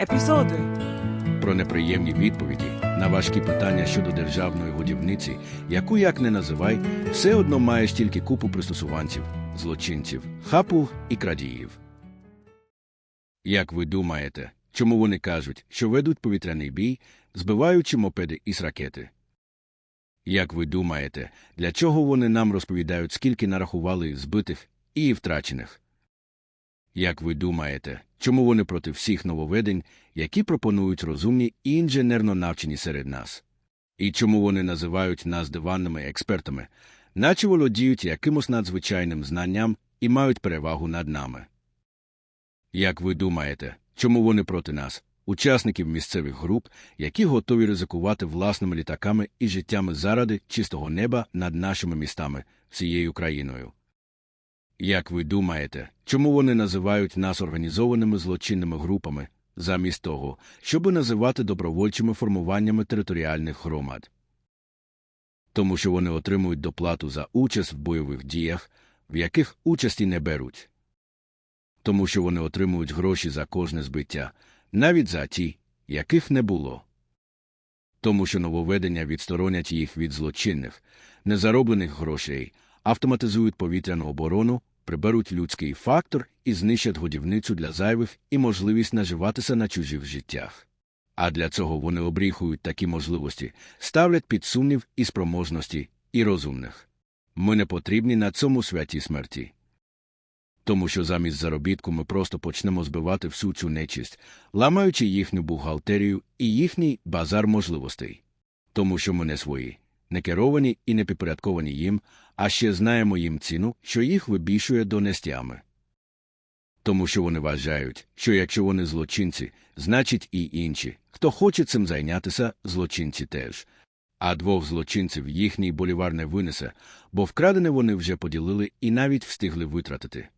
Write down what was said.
Епізоди. про неприємні відповіді на важкі питання щодо державної годівниці, яку як не називай, все одно маєш тільки купу пристосуванців, злочинців, хапу і крадіїв. Як ви думаєте, чому вони кажуть, що ведуть повітряний бій, збиваючи мопеди із ракети? Як ви думаєте, для чого вони нам розповідають, скільки нарахували збитих і втрачених? Як ви думаєте, чому вони проти всіх нововведень, які пропонують розумні і інженерно навчені серед нас? І чому вони називають нас диванними експертами, наче володіють якимось надзвичайним знанням і мають перевагу над нами? Як ви думаєте, чому вони проти нас, учасників місцевих груп, які готові ризикувати власними літаками і життями заради чистого неба над нашими містами, всією країною? Як ви думаєте, чому вони називають нас організованими злочинними групами, замість того, щоб називати добровольчими формуваннями територіальних громад? Тому що вони отримують доплату за участь в бойових діях, в яких участі не беруть. Тому що вони отримують гроші за кожне збиття, навіть за ті, яких не було. Тому що нововведення відсторонять їх від злочинних, незароблених грошей, автоматизують повітряну оборону, приберуть людський фактор і знищать годівницю для зайвих і можливість наживатися на чужих життях. А для цього вони обріхують такі можливості, ставлять під сумнів і спроможності, і розумних. Ми не потрібні на цьому святі смерті. Тому що замість заробітку ми просто почнемо збивати всю цю нечисть, ламаючи їхню бухгалтерію і їхній базар можливостей. Тому що ми не свої, не керовані і не підпорядковані їм, а ще знаємо їм ціну, що їх вибільшує до нестями. Тому що вони вважають, що якщо вони злочинці, значить і інші, хто хоче цим зайнятися, злочинці теж. А двох злочинців їхній болівар не винесе, бо вкрадене вони вже поділили і навіть встигли витратити.